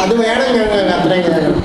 അത് വേണം ഞങ്ങൾ അത്രയും കാര്യം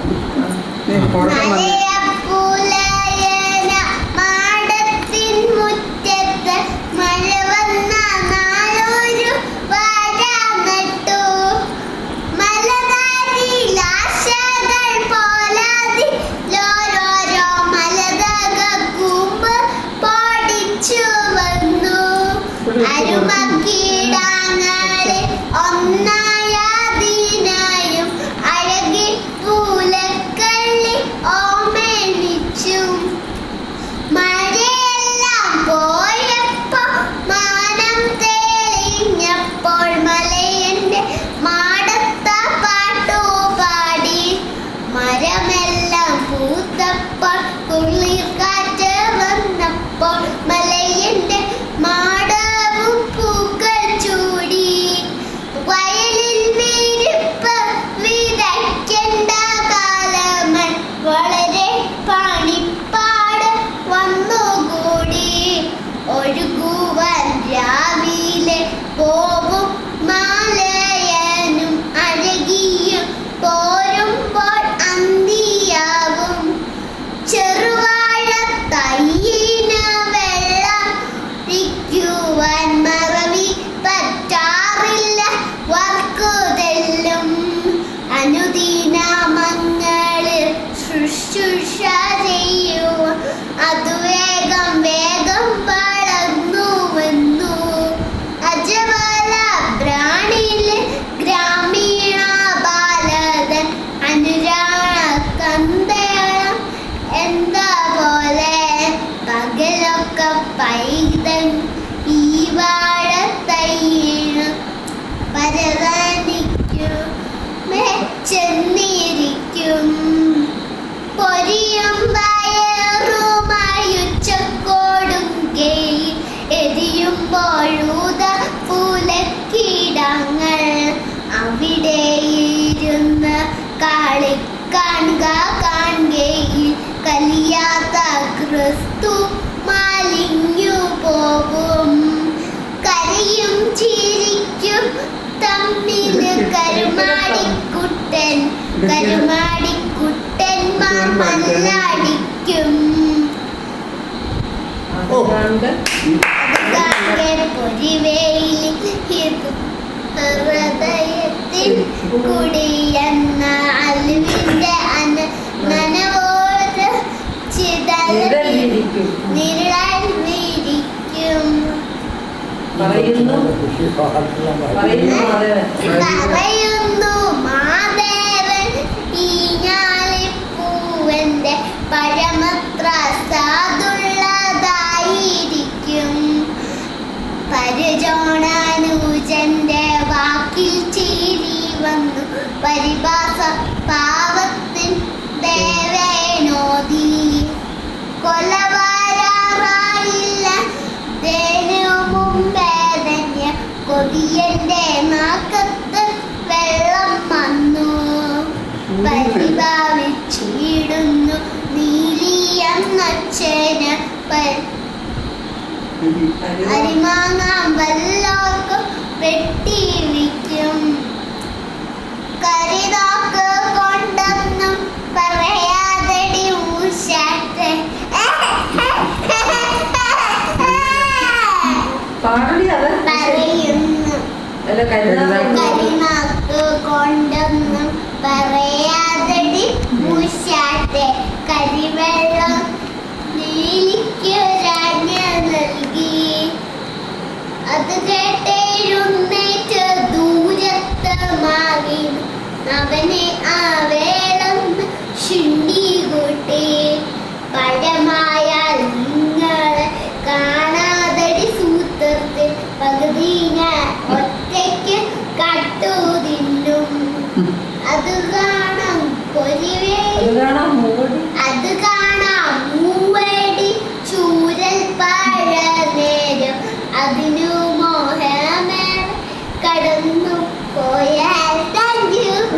മരമെല്ലാം പൂത്തപ്പോൾ കുളിർ കാറ്റ് വന്നപ്പോൾ മലയിന്റെ മാടവും പൂക്കൾ ചൂടി. വയലിൽ നീരിപ്പ് വിതയ്ക്കേണ്ട കാലമൻ വളരെ പണിപ്പാട് വന്നുകൂടി. ഒഴുക ഈവാഴത്തയ്യീണു പരതാനിക്കു ചെന്നിരിക്കും പൊരിയും പയറുമായുച്ചക്കോടും കേയിൽ എരിയുമ്പോഴൂത പൂലക്കീടങ്ങൾ അവിടെ ഇരുന്ന് കളിക്കാൺക കാണുകയിൽ കലിയാത്ത ക്രിസ്തു കരുമാടിക്കുട്ടന്മാർ ഹൃദയത്തിൽ കുടിയെന്ന പറയുന്നു. പറയുന്നു പരിഭാസ പാവ അരിമാങ്ങ വല്ലോർക്കും വെട്ടിയിരിക്കും കരിതാക്ക് കൊണ്ടൊന്നും പറയാതടി ഊശാറ്റ് പറയുന്നു.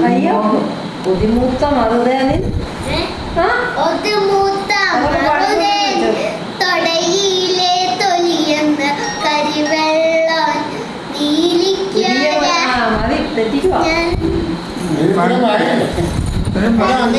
അയ്യോ പുതിമൂത്ത മറുതേനിൽ ഒതുമൂത്ത മറുതേൻ തൊടയിലെ തൊലിയെന്ന കരിവെള്ളം നീലിക്കാൻ മതി തെറ്റിക്കുവാ.